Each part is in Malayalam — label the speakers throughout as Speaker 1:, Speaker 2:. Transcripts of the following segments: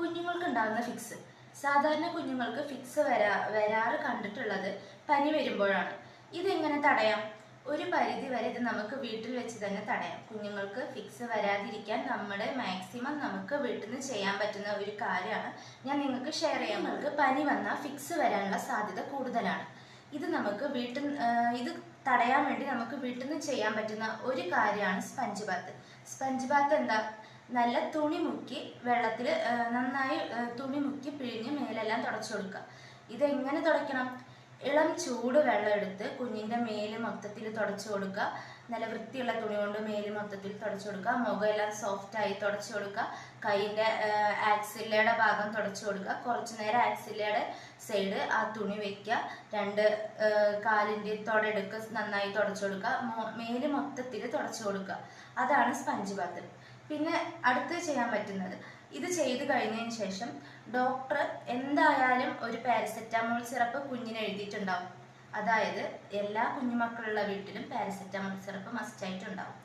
Speaker 1: കുഞ്ഞുങ്ങൾക്ക് ഉണ്ടാകുന്ന ഫിക്സ് സാധാരണ കുഞ്ഞുങ്ങൾക്ക് ഫിക്സ് വരാ വരാറ് കണ്ടിട്ടുള്ളത് പനി വരുമ്പോഴാണ്. ഇതെങ്ങനെ തടയാം? ഒരു പരിധി വരെ ഇത് നമുക്ക് വീട്ടിൽ വെച്ച് തന്നെ തടയാം. കുഞ്ഞുങ്ങൾക്ക് ഫിക്സ് വരാതിരിക്കാൻ നമ്മുടെ മാക്സിമം നമുക്ക് വീട്ടിൽ നിന്ന് ചെയ്യാൻ പറ്റുന്ന ഒരു കാര്യമാണ്. ഞാൻ നിങ്ങൾക്ക് ഷെയർ ചെയ്യാം. നിങ്ങൾക്ക് പനി വന്നാൽ ഫിക്സ് വരാനുള്ള സാധ്യത കൂടുതലാണ്. ഇത് നമുക്ക് വീട്ടിൽ ഇത് തടയാൻ വേണ്ടി നമുക്ക് വീട്ടിൽ നിന്ന് ചെയ്യാൻ പറ്റുന്ന ഒരു കാര്യമാണ് സ്പഞ്ച് ബാത്ത്. സ്പഞ്ച് ബാത്ത് എന്താ? നല്ല തുണി മുക്കി വെള്ളത്തിൽ നന്നായി തുണി മുക്കി പിഴിഞ്ഞ് മേലെല്ലാം തുടച്ചു കൊടുക്കുക. ഇതെങ്ങനെ തുടയ്ക്കണം? ഇളം ചൂട് വെള്ളം എടുത്ത് കുഞ്ഞിന്റെ മേൽ മൊത്തത്തിൽ തുടച്ചു കൊടുക്കുക. നല്ല വൃത്തിയുള്ള തുണി കൊണ്ട് മേൽ മൊത്തത്തിൽ തുടച്ചു കൊടുക്കുക. മുഖമെല്ലാം സോഫ്റ്റായി തുടച്ചു കൊടുക്കുക. കൈയിന്റെ ആക്സില്ലയുടെ ഭാഗം തുടച്ചു കൊടുക്കുക. കുറച്ച് നേരം ആക്സില്ലയുടെ സൈഡ് ആ തുണി വെക്കുക. രണ്ട് കാലിന്റെ തൊടെടുക്ക് നന്നായി തുടച്ചു കൊടുക്കുക. മേൽ മൊത്തത്തിൽ തുടച്ചു കൊടുക്കുക. അതാണ് സ്പഞ്ച് ബാത്ത് പിന്നെ അടുത്ത് ചെയ്യാൻ പറ്റുന്നത്. ഇത് ചെയ്തു കഴിഞ്ഞതിന് ശേഷം ഡോക്ടർ എന്തായാലും ഒരു പാരസെറ്റാമോൾ സിറപ്പ് കുഞ്ഞിന് എഴുതിയിട്ടുണ്ടാവും. അതായത് എല്ലാ കുഞ്ഞുമക്കളുള്ള വീട്ടിലും പാരസെറ്റാമോൾ സിറപ്പ് മസ്റ്റായിട്ടുണ്ടാവും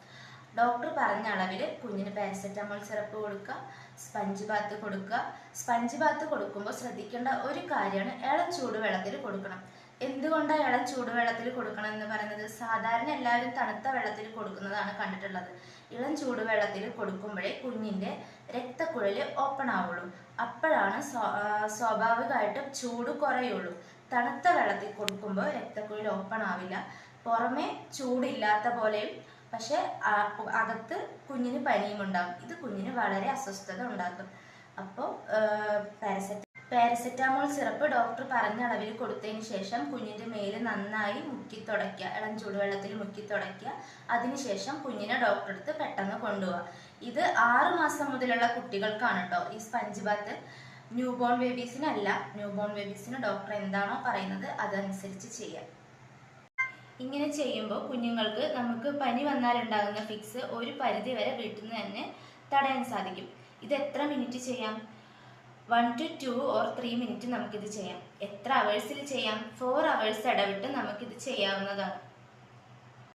Speaker 1: ഡോക്ടർ പറഞ്ഞ അളവിൽ കുഞ്ഞിന് പാരസെറ്റാമോൾ സിറപ്പ് കൊടുക്കുക സ്പഞ്ച് ബാത്ത് കൊടുക്കുക. സ്പഞ്ച് ബാത്ത് കൊടുക്കുമ്പോൾ ശ്രദ്ധിക്കേണ്ട ഒരു കാര്യമാണ് ഇളം ചൂടുവെള്ളത്തിൽ കൊടുക്കണം. എന്തുകൊണ്ടാണ് ഇളം ചൂടുവെള്ളത്തിൽ കൊടുക്കണം എന്ന് പറയുന്നത്? സാധാരണ എല്ലാവരും തണുത്ത വെള്ളത്തിൽ കൊടുക്കുന്നതാണ് കണ്ടിട്ടുള്ളത്. ഇളം ചൂടുവെള്ളത്തിൽ കൊടുക്കുമ്പോഴേ കുഞ്ഞിന്റെ രക്തക്കുഴൽ ഓപ്പൺ ആവുള്ളൂ. അപ്പോഴാണ് സ്വാഭാവികമായിട്ട് ചൂട് കുറയുള്ളൂ. തണുത്ത വെള്ളത്തിൽ കൊടുക്കുമ്പോൾ രക്തക്കുഴൽ ഓപ്പൺ ആവില്ല. പുറമെ ചൂടില്ലാത്ത പോലെയും പക്ഷെ അകത്ത് കുഞ്ഞിന് പനിയും ഉണ്ടാകും ഇത് കുഞ്ഞിന് വളരെ അസ്വസ്ഥത ഉണ്ടാക്കും. അപ്പോൾ പാരസെറ്റ പാരസെറ്റാമോൾ സിറപ്പ് ഡോക്ടർ പറഞ്ഞ അളവിൽ കൊടുത്തതിന് ശേഷം കുഞ്ഞിന്റെ മേൽ നന്നായി മുക്കി തുടയ്ക്കുക. ഇളം ചൂടുവെള്ളത്തിൽ മുക്കി തുടയ്ക്കുക. അതിനുശേഷം കുഞ്ഞിനെ ഡോക്ടറെ അടുത്ത് പെട്ടെന്ന് കൊണ്ടുപോവുക. ഇത് ആറ് മാസം മുതലുള്ള കുട്ടികൾക്കാണ് കേട്ടോ ഈ സ്പഞ്ച് ബാത്ത് ന്യൂ ബോൺ ബേബീസിനല്ല. ന്യൂ ബോൺ ബേബീസിന് ഡോക്ടർ എന്താണോ പറയുന്നത് അതനുസരിച്ച് ചെയ്യാം. ഇങ്ങനെ ചെയ്യുമ്പോൾ കുഞ്ഞുങ്ങൾക്ക് നമുക്ക് പനി വന്നാലുണ്ടാകുന്ന ഫിക്സ് ഒരു പരിധി വരെ വീട്ടിൽ നിന്ന് തന്നെ തടയാൻ സാധിക്കും. ഇത് എത്ര മിനിറ്റ് ചെയ്യാം? One two two or three minute നമുക്കിത് ചെയ്യാം. എത്ര അവേഴ്സിൽ ചെയ്യാം? ഫോർ അവേഴ്സ് ഇടവിട്ട് നമുക്കിത് ചെയ്യാവുന്നതാണ്.